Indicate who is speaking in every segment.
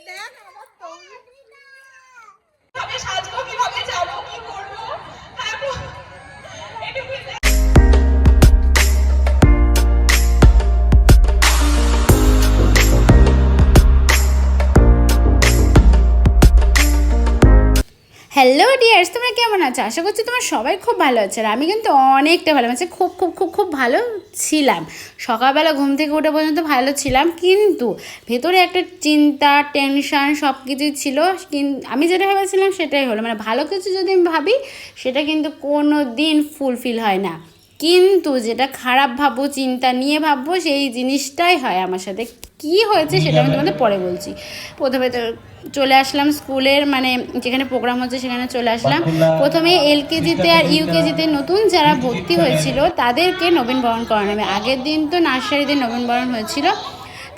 Speaker 1: দেখ আমার
Speaker 2: hello dears কেমন আছো? আশা করছি তোমার সবাই খুব ভালো আছে আর আমি কিন্তু অনেকটা ভালো আছে খুব খুব খুব খুব ভালো ছিলাম। সকালবেলা ঘুম থেকে উঠে পর্যন্ত ভালো ছিলাম, কিন্তু ভেতরে একটা চিন্তা টেনশান সব কিছুই ছিল আমি যেটা ভেবেছিলাম সেটাই হলো মানে ভালো কিছু যদি আমি ভাবি, সেটা কিন্তু কোনো দিন ফুলফিল হয় না। কিন্তু যেটা খারাপ ভাববো চিন্তা নিয়ে ভাববো সেই জিনিসটাই হয় আমার সাথে। কি হয়েছে সেটা আমি তোমাদের পরে বলছি। প্রথমে তো চলে আসলাম স্কুলের মানে যেখানে প্রোগ্রাম হচ্ছে সেখানে চলে আসলাম। প্রথমে এলকেজিতে আর ইউকেজিতে নতুন যারা ভর্তি হয়েছিল তাদেরকে নবীনবরণ করানো হবে। আগের দিন তো নার্সারিতে নবীনবরণ হয়েছিল।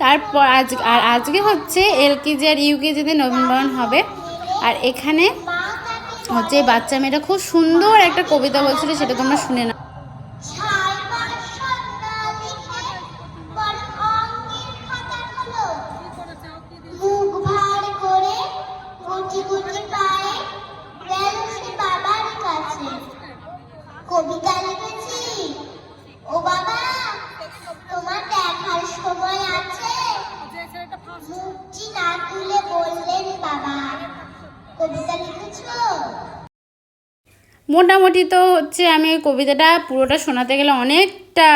Speaker 2: তারপর আজ আর আজকে হচ্ছে এলকেজি আর ইউকেজিতে নবীনবরণ হবে। আর এখানে হচ্ছে বাচ্চা মেয়েটা খুব সুন্দর একটা কবিতা বলছিল সেটা তোমরা শুনে না
Speaker 3: কবিতা লিখেছি ও বাবা, তোমার দেখার সময় আছে। মুখটি না তুলে বললেন বাবা। কবিতা লিখেছো?
Speaker 2: মোটামুটি তো হচ্ছে আমি ওই কবিতাটা পুরোটা শোনাতে গেলে অনেকটা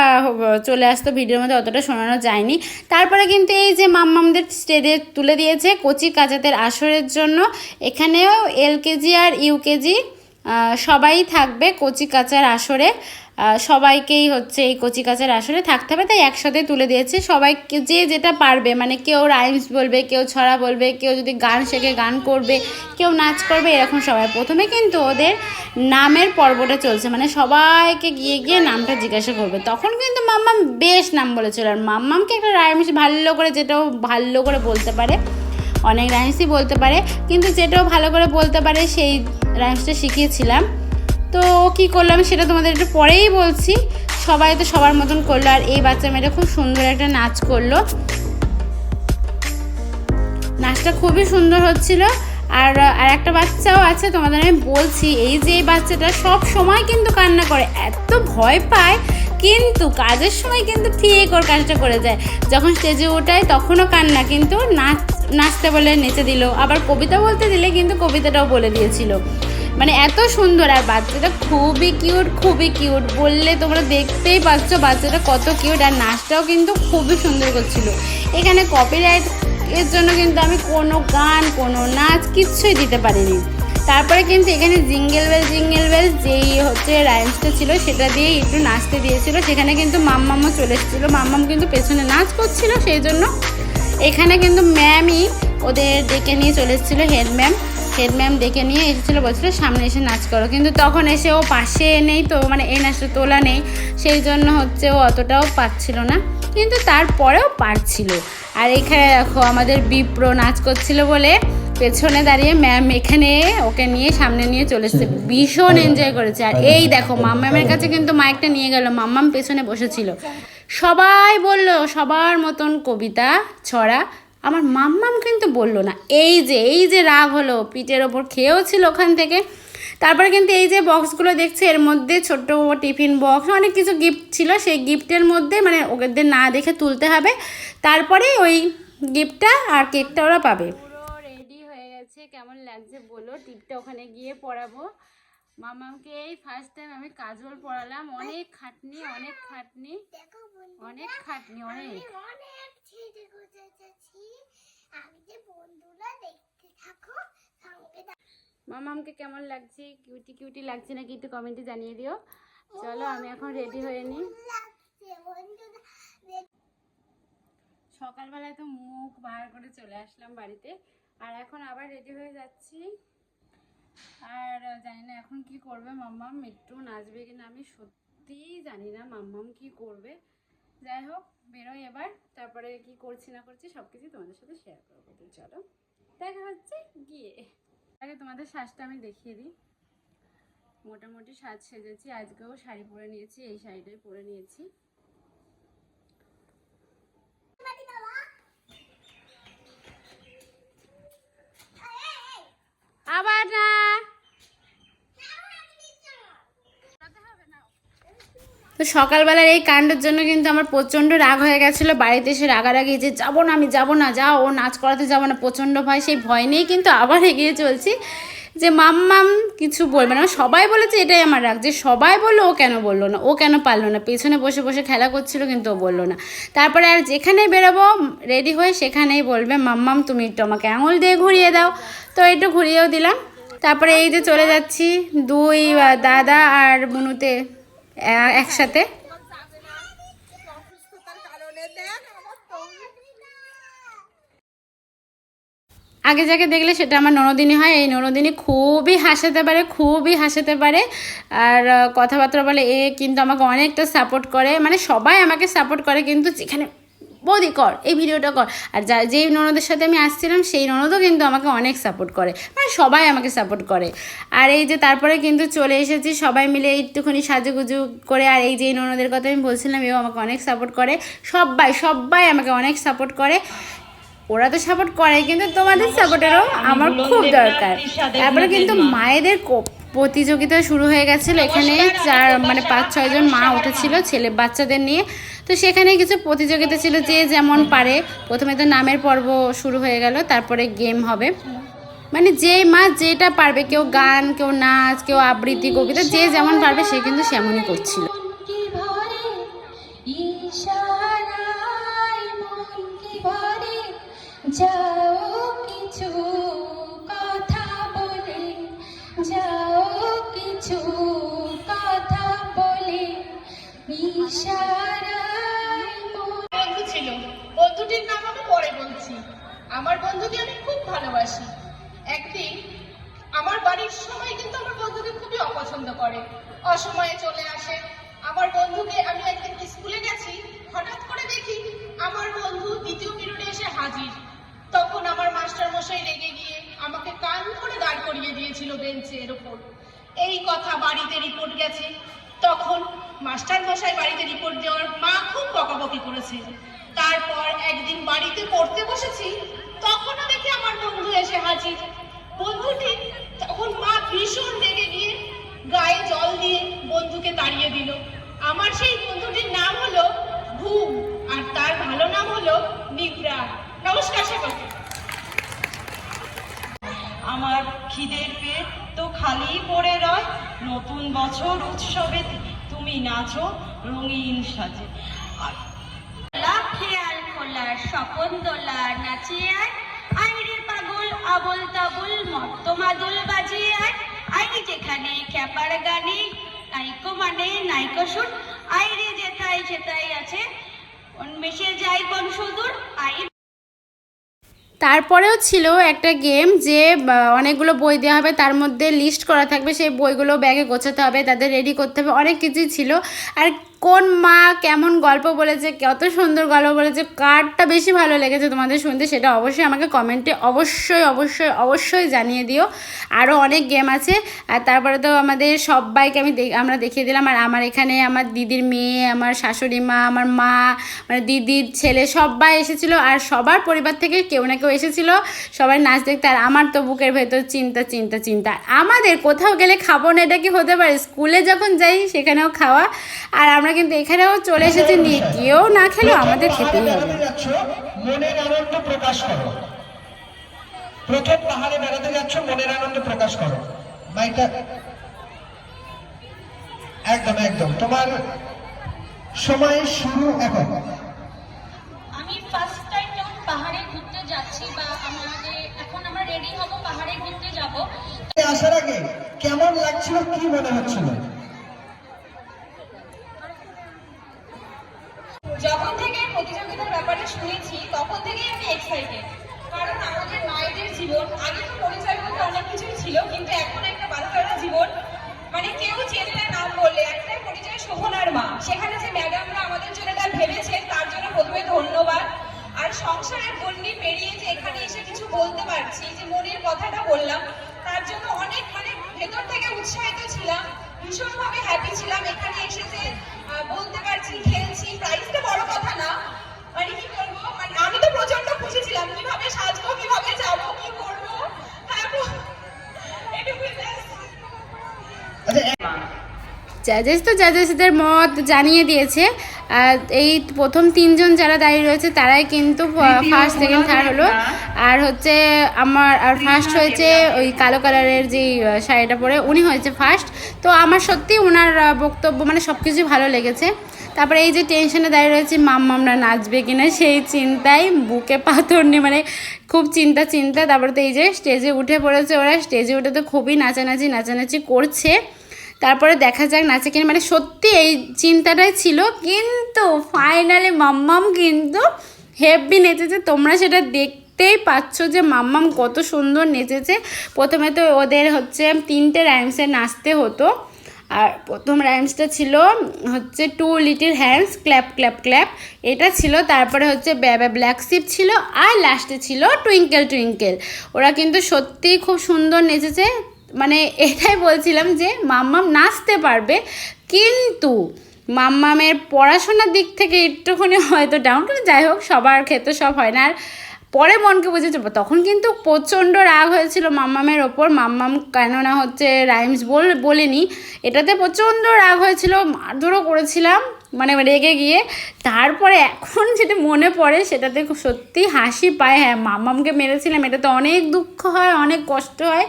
Speaker 2: চলে আসতো ভিডিওর মধ্যে, অতটা শোনানো যায়নি। তারপরে কিন্তু এই যে মাম্মামদের স্টেজে তুলে দিয়েছে কচি কাজাতের আসরের জন্য। এখানেও এলকেজি আর ইউকেজি সবাই থাকবে কচি কাচার আসরে। সবাইকেই হচ্ছে এই কচি কাচার আসরে থাকতে হবে। তাই একসাথে তুলে দিয়েছে। সবাইকে যে যেটা পারবে মানে কেউ রাইমস বলবে, কেউ ছড়া বলবে, কেউ যদি গান শেখে, গান করবে, কেউ নাচ করবে, এরকম সবাই। প্রথমে কিন্তু ওদের নামের পর্বটা চলছে। মানে সবাইকে গিয়ে গিয়ে নামটা জিজ্ঞাসা করবে। তখন কিন্তু মাম্মাম বেশ নাম বলেছিল। আর মাম্মামকে একটা রাইমস ভালো করে, যেটাও ভালো করে বলতে পারে। অনেক রাইমসই বলতে পারে, কিন্তু যেটাও ভালো করে বলতে পারে সেই রাইমসটা শিখিয়েছিলাম। তো কি করলাম সেটা তোমাদের একটু পরেই বলছি। সবাই তো সবার মতন করল আর এই বাচ্চা মেয়েটা খুব সুন্দর একটা নাচ করল। নাচটা খুবই সুন্দর হচ্ছিল। আর আর একটা বাচ্চাও আছে, তোমাদের আমি বলছি, এই যে এই বাচ্চাটা সব সময় কিন্তু কান্না করে, এত ভয় পায় কিন্তু কাজের সময় কিন্তু ঠিক ওর কাজটা করে যায়। যখন স্টেজে ওঠায় তখনও কান্না, কিন্তু নাচ, নাচতে বলে, নেচে দিল। আবার কবিতা বলতে দিলে কিন্তু কবিতাটাও বলে দিয়েছিল। মানে এত সুন্দর, আর বাচ্চাটা খুবই কিউট খুবই কিউট বললে তোমরা দেখতেই পাচ্ছ বাচ্চাটা কত কিউট আর নাচটাও কিন্তু খুবই সুন্দর করছিল। এখানে কপিরাইট এর জন্য কিন্তু আমি কোনো গান, কোনো নাচ কিচ্ছুই দিতে পারিনি। তারপরে কিন্তু এখানে জিঙ্গেল বেল জিঙ্গেল বেল, যেই হচ্ছে রাইমসটা ছিল, সেটা দিয়ে একটু নাচতে দিয়েছিল। সেখানে কিন্তু মাম্মামও চলে এসেছিল। মাম্মাম কিন্তু পেছনে নাচ করছিল, সেই জন্য। এখানে কিন্তু ম্যামই ওদের ডেকে নিয়ে চলে এসেছিল হেড ম্যাম হেড ম্যাম ডেকে নিয়ে এসেছিল, বলছিল, সামনে এসে নাচ করো। কিন্তু তখন এসে ও পাশে নেই তো মানে এ নাচটা তোলা নেই। সেই জন্য হচ্ছে ও অতটাও পারছিল না। কিন্তু তারপরেও পারছিল। আর এখানে দেখো, আমাদের বিপ্র নাচ করছিল বলে পেছনে দাঁড়িয়ে ম্যাম এখানে ওকে নিয়ে সামনে নিয়ে চলে এসেছে ভীষণ এনজয় করেছে। আর এই দেখো মাম্মামের কাছে কিন্তু মাইকটা নিয়ে গেল। মাম্মাম পেছনে বসেছিল। সবাই বলল সবার মতন কবিতা ছড়া। আমার মাম্মাম কিন্তু বলল না। এই যে এই যে রাগ হলো পিঠের ওপর খেয়েও ছিল ওখান থেকে। তারপরে কিন্তু এই যে বক্সগুলো দেখছে এর মধ্যে ছোট্ট টিফিন বক্স অনেক কিছু গিফট ছিল। সেই গিফটের মধ্যে মানে ওদের না দেখে তুলতে হবে। তারপরে ওই গিফটটা আর কেকটা ওরা পাবে। কেমন লাগছে বলো? টিপটা ওখানে গিয়ে পড়াবো। মামাকে এই ফার্স্ট টাইম আমি কাজল পড়ালাম। অনেক খাটনি অনেক খাটনি। অনেক খাটনি অনেক। মামামকে কেমন লাগছে? কিউটি কিউটি লাগছে নাকি একটু কমেন্টে জানিয়ে দিও। চলো আমি এখন রেডি হয়ে নিই। সকালবেলায় তো মুখ বার করে চলে আসলাম বাড়িতে। আর এখন আবার রেডি হয়ে যাচ্ছি। আর জানি না এখন কি করবে মাম্মাম একটু নাচবে কিনা আমি সত্যিই জানি না মাম্মাম কি করবে। যাই হোক, বেরোই এবার, তারপরে কি করছি না করছি সব কিছু তোমাদের সাথে শেয়ার করব। তো চলো, দেখা হচ্ছে গিয়ে। আগে তোমাদের সাজটা আমি দেখিয়ে দিই। মোটামুটি সাজ সেজেছি, আজকেও শাড়ি পরে নিয়েছি, এই শাড়িটাই পরে নিয়েছি আবার না তো সকালবেলার এই কাণ্ডের জন্য কিন্তু আমার প্রচণ্ড রাগ হয়ে গেছিল। বাড়িতে এসে রাগারাগি যে, যাব না আমি, যাব না, যাও, ও নাচ করাতে যাব না। প্রচণ্ড ভয়, সেই ভয় নিয়েই কিন্তু আবার এগিয়ে চলছি যে মাম্মাম কিছু বলবে না। সবাই বলেছে এটাই আমার রাগ, যে সবাই বলল, ও কেন বলল না, ও কেন পারল না। পেছনে বসে বসে খেলা করছিল, কিন্তু ও বলল না। তারপরে আর যেখানেই বেরোবো রেডি হয়ে সেখানেই বলবে মাম্মাম তুমি একটু আমাকে আঙুল দিয়ে ঘুরিয়ে দাও। তো একটু ঘুরিয়েও দিলাম। তারপরে এই যে চলে যাচ্ছি, দুই দাদা আর বুনুতে একসাথে? আগে যাকে দেখলে সেটা আমার ননদিনী হয়, এই ননদিনী খুবই হাসাতে পারে, খুবই হাসাতে পারে। আর কথাবার্তা বলে, এ কিন্তু আমাকে অনেকটা সাপোর্ট করে। মানে সবাই আমাকে সাপোর্ট করে, কিন্তু যেখানে বৌদি কর এই ভিডিওটা কর। আর যা যেই ননদের সাথে আমি আসছিলাম সেই ননদও কিন্তু আমাকে অনেক সাপোর্ট করে। মানে সবাই আমাকে সাপোর্ট করে। আর এই যে তারপরে কিন্তু চলে এসেছি সবাই মিলে একটুখানি সাজুগুজু করে। আর এই যে এই ননদের কথা আমি বলছিলাম এও আমাকে অনেক সাপোর্ট করে। সবাই সবাই আমাকে অনেক সাপোর্ট করে। ওরা তো সাপোর্ট করে কিন্তু তোমাদের সাপোর্টেরও আমার খুব দরকার। তারপরে কিন্তু মায়েদের প্রতিযোগিতা শুরু হয়ে গেছিল। এখানে চার মানে পাঁচ ছয়জন মা উঠেছিল ছেলে বাচ্চাদের নিয়ে। তো সেখানে কিছু প্রতিযোগিতা ছিল যে যেমন পারে, প্রথমে তো নামের পর্ব শুরু হয়ে গেল, তারপরে গেম হবে। মানে যে মা যেটা পারবে, কেউ গান, কেউ নাচ, কেউ আবৃত্তি, কবিতা, যে যেমন পারবে সে কিন্তু সেমনই করছিল।
Speaker 4: আমার বন্ধুকে আমি খুব ভালোবাসি। একদিন আমার বাড়ির সময় কিন্তু আমার বন্ধুকে খুবই অপছন্দ করে। অসময়ে চলে আসে। আমার বন্ধুকে আমি একদিন স্কুলে গেছি, হঠাৎ করে দেখি আমার বন্ধু দ্বিতীয় পিরিয়ডে এসে হাজির। তখন আমার মাস্টার মশাই রেগে গিয়ে আমাকে কান করে দাঁড় করিয়ে দিয়েছিল বেঞ্চের ওপর। এই কথা বাড়িতে রিপোর্ট গেছে। তখন মাস্টার মশাই বাড়িতে রিপোর্ট দেওয়ার মা খুব বকাবকি করেছে। তারপর একদিন বাড়িতে পড়তে বসেছি তখনও দেখি আমার বন্ধু এসে হাজির। বন্ধুটি তখন মা ভীষণ রেগে গিয়ে গায়ে জল দিয়ে বন্ধুকে তাড়িয়ে দিল। আমার সেই বন্ধুটির নাম হলো ঘুম আর তার ভালো নাম হলো নিদ্রা নমস্কার সকলকে।
Speaker 5: আমার খিদের পেট তো খালি পড়ে রয়, নতুন বছর উৎসবে তুমি নাচো রঙিন সাজে।
Speaker 1: আবল তাবুল মর্তমাদুল বাজিয়ে আয়। আইরে যেখানে খ্যাপার গানে নাইকো মানে নাইকো সুর। আইরে যেথায় যেথায় আছে মেশে যাই কোন সুদূর। আই
Speaker 2: তারপরেও ছিল একটা গেম যে অনেকগুলো বই দেওয়া হবে, তার মধ্যে লিস্ট করা থাকবে, সেই বইগুলো ব্যাগে গোছাতে হবে, তাদের রেডি করতে হবে, অনেক কিছুই ছিল। আর কোন মা কেমন গল্প বলেছে, কত সুন্দর গল্প বলেছে, কারটা বেশি ভালো লেগেছে তোমাদের শুনতে, সেটা অবশ্যই আমাকে কমেন্টে অবশ্যই অবশ্যই অবশ্যই জানিয়ে দিও। আরও অনেক গেম আছে, আর তারপরে তো আমাদের সবাইকে আমি আমরা দেখিয়ে দিলাম, আর আমার এখানে আমার দিদির মেয়ে, আমার শাশুড়ি মা, আমার মা মানে দিদির ছেলে, সবাই এসেছিল, আর সবার পরিবার থেকে কেউ না কেউ এসেছিল, সবাই নাচ দেখতে, আর আমার তো বুকের ভেতর চিন্তা চিন্তা চিন্তা। আমাদের কোথাও গেলে খাব না, এটা কি হতে পারে? স্কুলে যখন যাই, সেখানেও খাওয়া। আর আমরা কিন্তু এখানেও চলে এসেছি। নিয়ে কেউ না খেলেও আমাদের খেতেই হবে।
Speaker 6: মনের আনন্দ প্রকাশ করো। প্রথম পাহাড়ে বেড়াতে যাচ্ছ মনের আনন্দ প্রকাশ করো। মাইটা একদম একদম। তোমার সময় শুরু এখন।
Speaker 1: আমি ফার্স্ট টাইম যখন পাহাড়ে ঘুরতে যাচ্ছি বা আমাদের এখন আমরা রেডি হব পাহাড়ে ঘুরতে যাব।
Speaker 6: আসার আগে কেমন লাগছিল কি মনে হচ্ছিল?
Speaker 4: যখন থেকে প্রতিযোগিতার ব্যাপারে শুনেছি তখন থেকেই আমি এক্সাইটেড কারণ আমাদের মায়েদের জীবন আগে তো পরিচয় বলতে অনেক কিছুই ছিল কিন্তু এখন একটা বাচ্চারা জীবন মানে কেউ চেনে নাম বললে একটাই পরিচয় শোভনার মা। সেখানে যে ম্যাডামরা আমাদের জন্য তার ভেবেছে তার জন্য প্রথমে ধন্যবাদ। আর সংসারের গণ্ডি পেরিয়ে যে এখানে এসে কিছু বলতে পারছি যে মনের কথাটা বললাম তার জন্য অনেক মানে ভেতর থেকে উৎসাহিত ছিলাম ভীষণভাবে হ্যাপি ছিলাম। এখানে এসে যে আহ, বলতে পারছি খেলছি বড় কথা না মানে কি করব মানে আমি তো প্রচণ্ড খুশি ছিলাম কীভাবে সাজবো কীভাবে যাব কি করব হ্যাঁ,
Speaker 2: জাজেস আচ্ছা, তো জাজেসদের মত জানিয়ে দিয়েছে এই প্রথম তিনজন যারা দাঁড়িয়ে রয়েছে তারাই কিন্তু ফার্স্ট সেকেন্ড থার্ড হলো আর হচ্ছে আমার আর ফার্স্ট হয়েছে ওই কালো কালারের যে শাড়িটা পরে উনি হয়েছে ফার্স্ট তো আমার সত্যি ওনার বক্তব্য মানে সব কিছুই ভালো লেগেছে। তারপরে এই যে টেনশনে দাঁড়িয়ে রয়েছে মাম্মামরা নাচবে কিনা সেই চিন্তায় বুকে পাথর নিয়ে মানে খুব চিন্তা চিন্তা। তারপরে তো এই যে স্টেজে উঠে পড়েছে ওরা। স্টেজে উঠে তো খুবই নাচানাচি নাচানাচি করছে। তারপরে দেখা যাক নাচে কিনা। মানে সত্যি এই চিন্তাটাই ছিল কিন্তু ফাইনালি মাম্মাম কিন্তু হেভি নেচেছে। তোমরা সেটা দেখতেই পাচ্ছ যে মাম্মাম কত সুন্দর নেচেছে। প্রথমে তো ওদের হচ্ছে তিনটে রাইমসে নাচতে হতো। আর প্রথম রাইমসটা ছিল হচ্ছে two little hands clap clap clap এটা ছিল, তারপরে হচ্ছে ব্যাবা ব্ল্যাক শিপ ছিল, আর লাস্টে ছিল টুইঙ্কেল টুইঙ্কেল ওরা কিন্তু সত্যিই খুব সুন্দর নেচেছে। মানে এটাই বলছিলাম যে মাম্মাম নাচতে পারবে, কিন্তু মাম্মামের পড়াশোনার দিক থেকে একটুখানি হয়তো ডাউন যাই হোক, সবার ক্ষেত্রে সব হয় না। আর পরে মনকে বুঝেছে তখন কিন্তু প্রচণ্ড রাগ হয়েছিল মাম্মামের ওপর। মাম্মাম কেননা হচ্ছে রাইমস বল, বলেনি। এটাতে প্রচণ্ড রাগ হয়েছিল, মারধরও করেছিলাম মানে রেগে গিয়ে। তারপরে এখন যেটা মনে পড়ে, সেটাতে সত্যি হাসি পায়। হ্যাঁ মাম্মামকে মেরেছিলাম এটাতে অনেক দুঃখ হয়, অনেক কষ্ট হয়।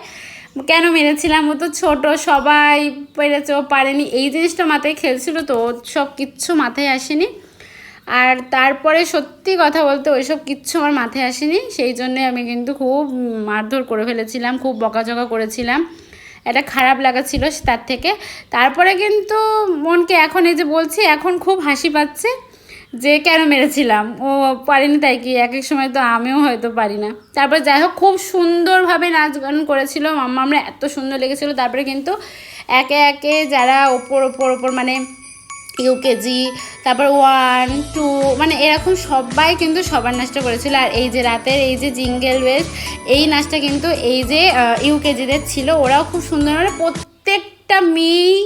Speaker 2: কেন মেরেছিলাম? ও তো ছোট, সবাই পেরেছে, ও পারেনি। এই জিনিসটা মাথায় খেলছিল তো সব কিচ্ছু মাথায় আসেনি। আর তারপরে সত্যি কথা বলতে ওইসব কিচ্ছু আমার মাথায় আসেনি, সেই জন্যে আমি কিন্তু খুব মারধর করে ফেলেছিলাম, খুব বকাঝকা করেছিলাম। এটা খারাপ লাগা ছিল তার থেকে। তারপরে কিন্তু মনকে এখন এই যে বলছি, এখন খুব হাসি পাচ্ছে যে কেন মেরেছিলাম? ও পারিনি তাই কি? এক এক সময় তো আমিও হয়তো পারি না। তারপরে যাই হোক, খুব সুন্দরভাবে নাচ গান করেছিল। মাম্মা, আমরা এত সুন্দর লেগেছিলো। তারপরে কিন্তু একে একে যারা ওপর ওপর ওপর মানে ইউকেজি, তারপর ওয়ান, টু মানে এরকম সবাই কিন্তু সবার নাচটা করেছিল। আর এই যে রাতের এই যে জিঙ্গেল ওয়েস এই নাচটা কিন্তু এই যে ইউকেজিদের ছিল। ওরাও খুব সুন্দর মানে প্রত্যেকটা মেয়েই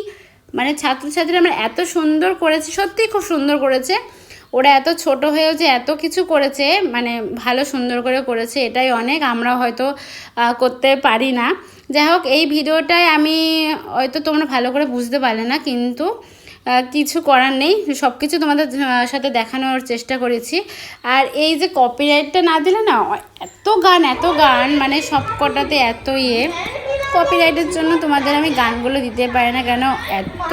Speaker 2: মানে ছাত্রছাত্রীরা আমরা এত সুন্দর করেছে সত্যিই খুব সুন্দর করেছে। ওরা এত ছোট হয়েও যে এত কিছু করেছে মানে ভালো সুন্দর করে করেছে, এটাই অনেক। আমরা হয়তো করতে পারি না। যাই হোক, এই ভিডিওটায় আমি হয়তো তোমরা ভালো করে বুঝতে পারলে না, কিন্তু কিছু করার নেই। সব কিছু তোমাদের সাথে দেখানোর চেষ্টা করেছি। আর এই যে কপিরাইটটা না দিলে না এত গান এত গান মানে সব কটাতে এত ইয়ে। কপিরাইটের জন্য তোমাদের আমি গানগুলো দিতে পারি না কেন? এত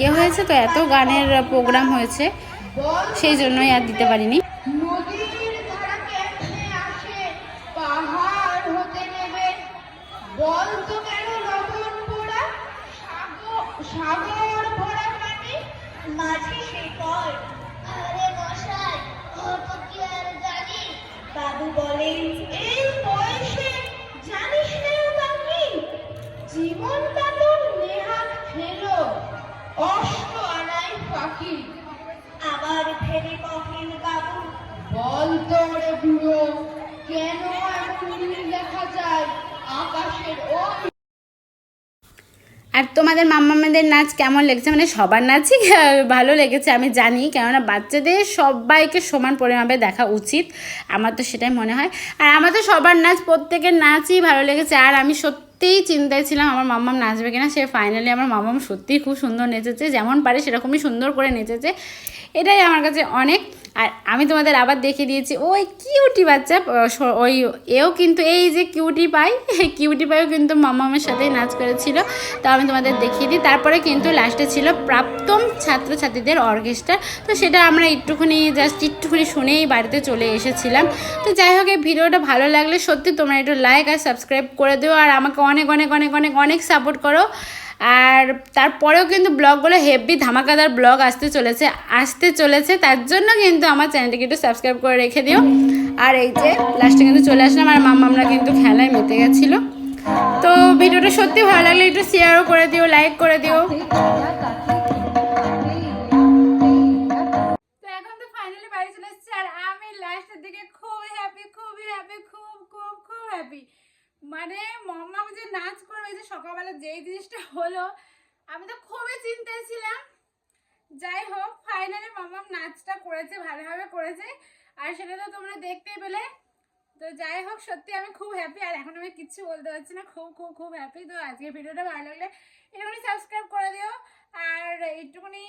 Speaker 2: ইয়ে হয়েছে তো, এত গানের প্রোগ্রাম হয়েছে। সেই জন্যই আর দিতে পারিনি। তোমাদের মাম্মামেদের নাচ কেমন লেগেছে? মানে সবার নাচই ভালো লেগেছে, আমি জানি। কেননা বাচ্চাদের সবাইকে সমান পরিমাপে দেখা উচিত। আমার তো সেটাই মনে হয়। আর আমার তো সবার নাচ, প্রত্যেকের নাচই ভালো লেগেছে। আর আমি সত্যিই চিন্তায় ছিলাম আমার মাম্মাম নাচবে কিনা। সে ফাইনালি আমার মাম্মাম সত্যিই খুব সুন্দর নেচেছে। যেমন পারে সেরকমই সুন্দর করে নেচেছে। এটাই আমার কাছে অনেক আর আমি তোমাদের আবার দেখিয়ে দিয়েছি, ওই কিউটি বাচ্চা ওই, এও কিন্তু এই যে কিউটি পাই কিউটি পাইও কিন্তু মামামের সাথেই নাচ করেছিল। তো আমি তোমাদের দেখিয়ে দিই, তারপরে কিন্তু লাস্টে ছিল প্রাপ্তম ছাত্রছাত্রীদের অর্কেস্ট্রা তো সেটা আমরা একটুখানি জাস্ট একটুখানি শুনেই বাড়িতে চলে এসেছিলাম। তো যাই হোক, এই ভিডিওটা ভালো লাগলে সত্যি তোমরা একটু লাইক আর সাবস্ক্রাইব করে দিও, আর আমাকে অনেক অনেক অনেক অনেক অনেক সাপোর্ট করো। আর তারপরেও কিন্তু ব্লগগুলো হেভি ধামাকাদার ব্লগ আসতে চলেছে আসতে চলেছে, তার জন্য কিন্তু আমার চ্যানেলটিকে একটু সাবস্ক্রাইব করে রেখে দিও। আর এই যে লাস্টে কিন্তু চলে আসলাম, আর মাম্মামরা কিন্তু খেলায় মেতে গেছিল। তো ভিডিওটা সত্যি ভালো লাগলে একটু শেয়ারও করে দিও লাইক করে দিও। আর হ্যাপি খুব খুব খুব হ্যাপি মানে মাম্মা যে নাচ করবে, যে সকালবেলা যেই জিনিসটা হলো, আমি তো খুবই চিন্তায় ছিলাম। যাই হোক ফাইনালি মাম্মাম নাচটা করেছে, ভালোভাবে করেছে। আর সেটা তো তোমরা দেখতেই পেলে। তো যাই হোক, সত্যি আমি খুব হ্যাপি আর এখন আমি কিচ্ছু বলতে পারছি না। খুব খুব খুব হ্যাপি তো আজকে ভিডিওটা ভালো লাগলে এরকমই সাবস্ক্রাইব করে দিও। আর একটুখানি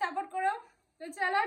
Speaker 2: সাপোর্ট করো। তো চলো